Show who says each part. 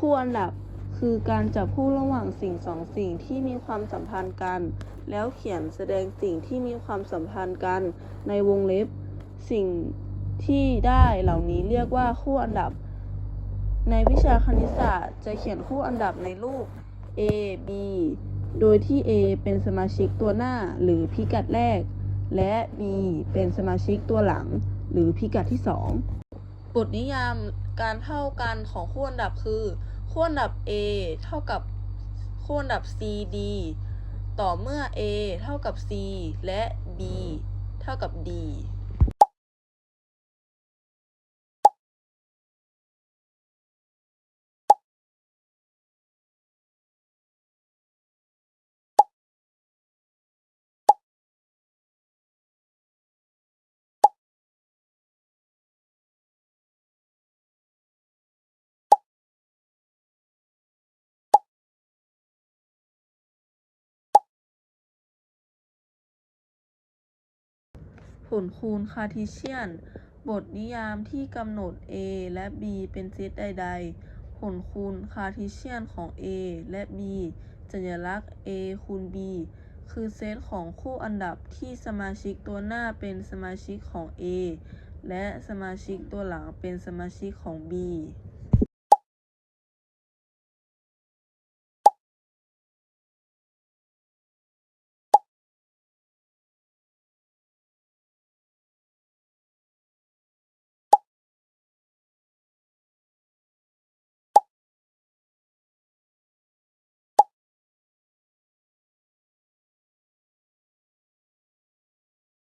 Speaker 1: คู่อันดับคือการจับคู่ระหว่างสิ่งสองสิ่งที่มีความสัมพันธ์กัน แล้วเขียนแสดงสิ่งที่มีความสัมพันธ์กันในวงเล็บ สิ่งที่ได้เหล่านี้เรียกว่าคู่อันดับ ในวิชาคณิตศาสตร์จะเขียนคู่อันดับในรูป A B โดยที่ A เป็นสมาชิกตัวหน้าหรือพิกัดแรก และ B เป็นสมาชิกตัวหลัง หรือพิกัดที่ 2 บทนิยามการเท่ากันของขั้วอันดับคือขั้วอันดับ A เท่ากับขั้วอันดับ C D ต่อเมื่อ A เท่ากับ C และ B เท่ากับ D ผลคูณคาร์ทีเชียน บทนิยามที่กำหนด A และ B เป็นเซตใด ๆ ผลคูณคาร์ทีเชียนของ A และ B สัญลักษณ์ A คูณ B คือเซตของคู่อันดับที่สมาชิกตัวหน้าเป็นสมาชิกของ A และสมาชิกตัวหลังเป็นสมาชิกของ B